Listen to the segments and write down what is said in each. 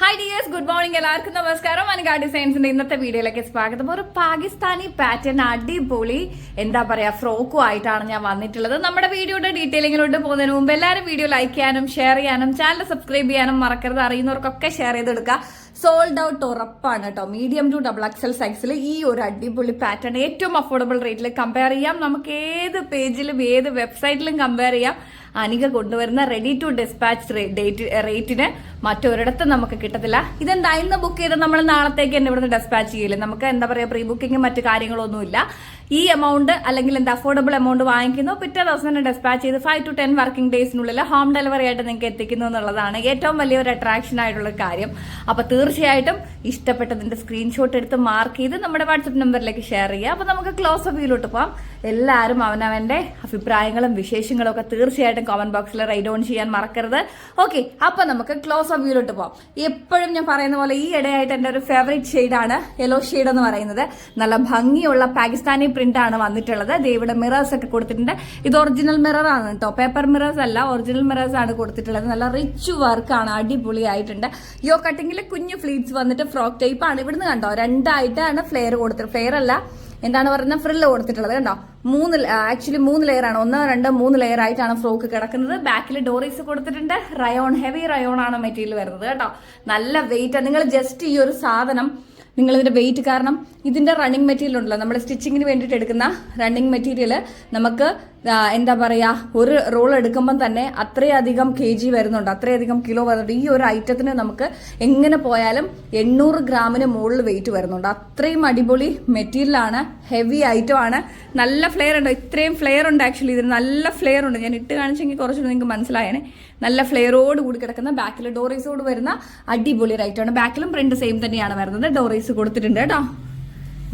Hi dears good morning എല്ലാവർക്കും നമസ്കാരം. അനിക ഡിസൈൻസിന്റെ ഇന്നത്തെ വീഡിയോയിലേക്ക് സ്വാഗതം. ഒരു പാകിസ്ഥാനി പാറ്റേൺ അടിപൊളി എന്താ പറയാ ഫ്രോക്കും ആയിട്ടാണ് ഞാൻ വന്നിട്ടുള്ളത്. നമ്മുടെ വീഡിയോയുടെ ഡീറ്റെയിലിങ്ങിലോട്ട് പോകുന്നതിന് മുമ്പ് എല്ലാവരും വീഡിയോ ലൈക്ക് ചെയ്യാനും ഷെയർ ചെയ്യാനും ചാനൽ സബ്സ്ക്രൈബ് ചെയ്യാനും മറക്കരുത്. അറിയുന്നവർക്കൊക്കെ ഷെയർ ചെയ്തെടുക്കുക. സോൾഡ് ഔട്ട് ഉറപ്പാണ് കേട്ടോ. മീഡിയം ടു ഡബിൾ എക്സൽ സൈസിൽ ഈ ഒരു അടിപൊളി പാറ്റേൺ ഏറ്റവും അഫോർഡബിൾ റേറ്റിൽ കമ്പയർ ചെയ്യാം. നമുക്ക് ഏത് പേജിലും ഏത് വെബ്സൈറ്റിലും കമ്പയർ ചെയ്യാം. അനിക കൊണ്ടുവരുന്ന റെഡി ടു ഡിസ്പാച്ച് ഡേറ്റ് റേറ്റിന് മറ്റൊരിടത്തും നമുക്ക് കിട്ടത്തില്ല. ഇതെന്താ? ഇന്ന് ബുക്ക് ചെയ്ത് നമ്മൾ നാളത്തേക്ക് തന്നെ ഇവിടുന്ന് ഡിസ്പാച്ച് ചെയ്യില്ല നമുക്ക് എന്താ പറയുക പ്രീ ബുക്കിംഗ് മറ്റു കാര്യങ്ങളൊന്നുമില്ല. ഈ എമൗണ്ട് അല്ലെങ്കിൽ എന്താ അഫോർഡബിൾ എമൗണ്ട് വാങ്ങിക്കുന്നു. പിറ്റേ ദിവസം തന്നെ ഡിസ്പാച്ച് ചെയ്ത് ഫൈവ് ടു ടെൻ വർക്കിംഗ് ഡേയ്സിനുള്ളിൽ ഹോം ഡെലിവറി ആയിട്ട് നിങ്ങൾക്ക് എത്തിക്കുന്നു എന്നുള്ളതാണ് ഏറ്റവും വലിയൊരു അട്രാക്ഷൻ ആയിട്ടുള്ള കാര്യം. അപ്പൊ തീർച്ചയായിട്ടും ഇഷ്ടപ്പെട്ടതിന്റെ സ്ക്രീൻഷോട്ട് എടുത്ത് മാർക്ക് ചെയ്ത് നമ്മുടെ വാട്സപ്പ് നമ്പറിലേക്ക് ഷെയർ ചെയ്യുക. അപ്പൊ നമുക്ക് ക്ലോസ് ഓഫ് വ്യൂലോട്ട് പോകാം എല്ലാവരും അവനവന്റെ അഭിപ്രായങ്ങളും വിശേഷങ്ങളും ഒക്കെ തീർച്ചയായിട്ടും കോമന്റ് ബോക്സിൽ റൈഡ് ഓൺ ചെയ്യാൻ മറക്കരുത്. ഓക്കെ അപ്പൊ നമുക്ക് ക്ലോസ് ഓഫ് വ്യൂലോട്ട് പോകാം എപ്പോഴും ഞാൻ പറയുന്ന പോലെ ഈ ഇടയായിട്ട് എന്റെ ഒരു ഫേവറേറ്റ് ഷെയ്ഡാണ് യെല്ലോ ഷെയ്ഡ് എന്ന് പറയുന്നത്. നല്ല ഭംഗിയുള്ള പാകിസ്ഥാനി പ്രിന്റ് ആണ് വന്നിട്ടുള്ളത്. ദേ ഇവിടെ മിറേഴ്സ് ഒക്കെ കൊടുത്തിട്ടുണ്ട്. ഇത് ഒറിജിനൽ മിറർ ആണ് കേട്ടോ. പേപ്പർ മിറേഴ്സ് അല്ല ഒറിജിനൽ മിറേഴ്സ് ആണ് കൊടുത്തിട്ടുള്ളത്. നല്ല റിച്ച് വർക്ക് വർക്കാണ് അടിപൊളിയായിട്ടുണ്ട്. യോ കട്ടിങ്ങിൽ കുഞ്ഞു ഫ്ലീറ്റ്സ് വന്നിട്ട് ഫ്രോക്ക് ടൈപ്പ് ആണ് ഇവിടുന്ന് കണ്ടോ? രണ്ടായിട്ടാണ് ഫ്ലെയർ കൊടുത്തത് ഫ്ലെയർ അല്ല എന്താണ് പറയുന്നത് ഫ്രില്ല് കൊടുത്തിട്ടുള്ളത് കണ്ടോ? മൂന്ന് ആക്ച്വലി മൂന്ന് ലെയർ ആണ്. ഒന്ന് രണ്ട് മൂന്ന് ലെയർ ആയിട്ടാണ് ഫ്രോക്ക് കിടക്കുന്നത്. ബാക്കിൽ ഡോറീസ് കൊടുത്തിട്ടുണ്ട്. റയോൺ ഹെവി റയോൺ ആണ് മെറ്റീരിയൽ വരുന്നത് കേട്ടോ. നല്ല വെയിറ്റ് നിങ്ങൾ ജസ്റ്റ് ഈ ഒരു സാധനം നിങ്ങൾ വെയിറ്റ് കാരണം ഇതിന്റെ റണ്ണിങ് മെറ്റീരിയൽ ഉണ്ടല്ലോ. നമ്മുടെ സ്റ്റിച്ചിങ്ങിന് വേണ്ടിയിട്ട് എടുക്കുന്ന റണ്ണിങ് മെറ്റീരിയൽ നമുക്ക് എന്താ പറയുക ഒരു റോൾ എടുക്കുമ്പം തന്നെ അത്രയധികം കെ ജി വരുന്നുണ്ട്. അത്രയധികം കിലോ വരുന്നുണ്ട്. ഈ ഒരു ഐറ്റത്തിന് നമുക്ക് എങ്ങനെ പോയാലും എണ്ണൂറ് ഗ്രാമിന് മുകളിൽ വെയിറ്റ് വരുന്നുണ്ട്. അത്രയും അടിപൊളി മെറ്റീരിയലാണ് ഹെവി ഐറ്റം ആണ്. നല്ല ഫ്ലെയർ ഉണ്ട്. ഇത്രയും ഫ്ലെയർ ഉണ്ട് ആക്ച്വലി ഇതിന് നല്ല ഫ്ലെയർ ഉണ്ട്. ഞാൻ ഇട്ട് കാണിച്ചെങ്കിൽ കുറച്ചുകൂടി നിങ്ങൾക്ക് മനസ്സിലായേനെ. നല്ല ഫ്ലെയറോട് കൂടി കിടക്കുന്ന ബാക്കിൽ ഡോറീസോട് വരുന്ന അടിപൊളി റൈറ്റാണ് ബാക്കിലും പ്രിന്റ് സെയിം തന്നെയാണ് വരുന്നത്. ഡോറീസ് കൊടുത്തിട്ടുണ്ട് കേട്ടോ.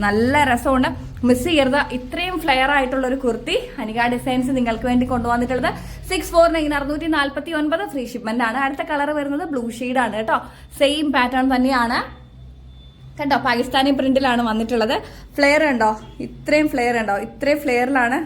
നല്ല രസമുണ്ട്. മിസ് ചെയ്യരുത്. ഇത്രയും ഫ്ലെയർ ആയിട്ടുള്ള ഒരു കുർത്തി. അനിക ഡിസൈൻസ് നിങ്ങൾക്ക് വേണ്ടി കൊണ്ടുവന്നിട്ടുള്ളത്. സിക്സ് ഫോർ നയൻ അറുന്നൂറ്റി നാൽപ്പത്തി ഒൻപത് ഫ്രീ ഷിപ്മെന്റ് ആണ്. അടുത്ത കളർ വരുന്നത് ബ്ലൂ ആണ് കേട്ടോ. സെയിം പാറ്റേൺ തന്നെയാണ്. കണ്ടോ? പാകിസ്ഥാനി പ്രിന്റിലാണ് വന്നിട്ടുള്ളത്. ഫ്ലെയർ ഉണ്ടോ ഇത്രയും ഫ്ലെയർ ഉണ്ടോ? ഇത്രയും ഫ്ലെയറിലാണ്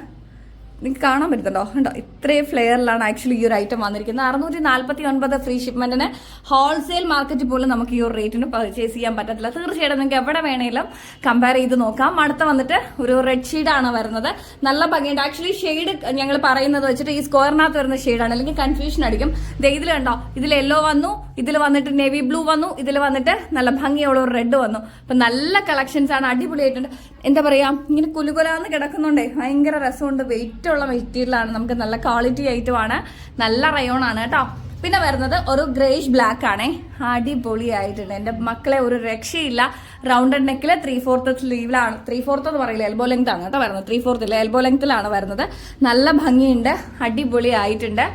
നിങ്ങൾക്ക് കാണാൻ പറ്റുന്നുണ്ടോ? കണ്ടോ? ഇത്രയും ഫ്ലെയറിലാണ് ആക്ച്വലി ഈ ഒരു ഐറ്റം വന്നിരിക്കുന്നത്. അറുന്നൂറ്റി നാൽപ്പത്തി ഒൻപത് ഫ്രീ ഷിപ്മെന്റിന് ഹോൾസെയിൽ മാർക്കറ്റ് പോലും നമുക്ക് ഈ ഒരു റേറ്റിന് പർച്ചേസ് ചെയ്യാൻ പറ്റത്തില്ല. തീർച്ചയായിട്ടും നിങ്ങൾക്ക് എവിടെ വേണേലും കമ്പയർ ചെയ്ത് നോക്കാം. അടുത്ത വന്നിട്ട് ഒരു റെഡ് ഷെയ്ഡാണ് വരുന്നത്. നല്ല ഭംഗിയുണ്ട്. ആക്ച്വലി ഷെയ്ഡ് ഞങ്ങൾ പറയുന്നത് വെച്ചിട്ട് ഈ സ്ക്വയറിനകത്ത് വരുന്ന ഷെയ്ഡാണ് അല്ലെങ്കിൽ കൺഫ്യൂഷൻ അടിക്കും. ഇതിൽ കണ്ടോ? ഇതിൽ യെല്ലോ വന്നു. ഇതിൽ വന്നിട്ട് നേവി ബ്ലൂ വന്നു. ഇതിൽ വന്നിട്ട് നല്ല ഭംഗിയുള്ള ഒരു റെഡ് വന്നു. അപ്പൊ നല്ല കളക്ഷൻസ് ആണ്. അടിപൊളിയായിട്ടുണ്ട്. എന്താ പറയാ? ഇങ്ങനെ കുലുകുലാന്ന് കിടക്കുന്നുണ്ടേ ഭയങ്കര രസമുണ്ട്. വെയിറ്റ് ഉള്ള മെറ്റീരിയലാണ്. നമുക്ക് നല്ല ക്വാളിറ്റി ഐറ്റമാണ്. നല്ല റയോൺ ആണ് കേട്ടോ. പിന്നെ വരുന്നത് ഒരു ഗ്രേഷ് ബ്ലാക്ക് ആണേ. അടിപൊളിയായിട്ടുണ്ട്. എന്റെ മക്കളെ ഒരു രക്ഷയില്ല. റൗണ്ടഡ് നെക്കിൽ ത്രീ ഫോർത്ത് സ്ലീവിലാണ് ത്രീ ഫോർത്ത് എന്ന് പറയില്ല എൽബോ ലെങ്ത് ആണ് കേട്ടോ വരുന്നത്. ത്രീ ഫോർത്ത് ഇല്ല എൽബോ ലെങ്ത്തിലാണ് വരുന്നത്. നല്ല ഭംഗിയുണ്ട്. അടിപൊളിയായിട്ടുണ്ട്.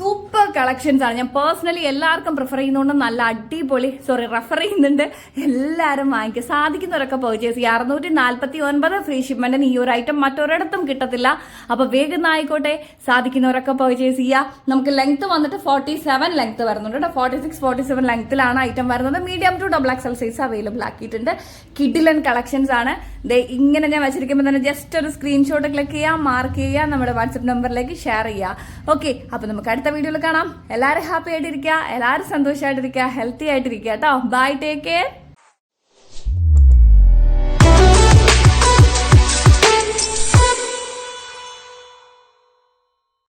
സൂപ്പർ കളക്ഷൻസ് ആണ്. ഞാൻ പേഴ്സണലി എല്ലാവർക്കും പ്രിഫർ ചെയ്യുന്നതുകൊണ്ട് നല്ല അടിപൊളി സോറി റെഫർ ചെയ്യുന്നുണ്ട്. എല്ലാവരും വാങ്ങിക്കുക സാധിക്കുന്നവരൊക്കെ പർച്ചേസ് ചെയ്യുക. അറുന്നൂറ്റി നാൽപ്പത്തി ഒൻപത് ഫ്രീ ഷിപ്മെന്റിന് ഈ ഒരു ഐറ്റം മറ്റൊരിടത്തും കിട്ടത്തില്ല. അപ്പൊ വേഗം ആയിക്കോട്ടെ. സാധിക്കുന്നവരൊക്കെ പർച്ചേസ് ചെയ്യുക. നമുക്ക് ലെങ്ത് വന്നിട്ട് ഫോർട്ടി സെവൻ ലെങ്ത് വരുന്നുണ്ട് കേട്ടോ. ഫോർട്ടി സിക്സ് ഫോർട്ടി സെവൻ ലെങ്ത്തിലാണ് ഐറ്റം വരുന്നത് medium to double XL size available ആക്കിയിട്ടുണ്ട്. കിഡിലൻ കളക്ഷൻസ് ആണ്. ദേ ഇങ്ങനെ ഞാൻ വെച്ചിരിക്കുമ്പോൾ തന്നെ ജസ്റ്റ് ഒരു സ്ക്രീൻഷോട്ട് ക്ലിക്ക് ചെയ്യുക മാർക്ക് ചെയ്യുക നമ്മുടെ വാട്സപ്പ് നമ്പറിലേക്ക് ഷെയർ ചെയ്യുക. ഓക്കെ അപ്പൊ നമുക്ക് അടുത്ത വീഡിയോയിൽ കാണാം. എല്ലാവരും ഹാപ്പി ആയിട്ടിരിക്കുക. എല്ലാവരും സന്തോഷമായിട്ടിരിക്കുക ഹെൽത്തി ആയിട്ടിരിക്കുക. കേട്ടോ. Bye take care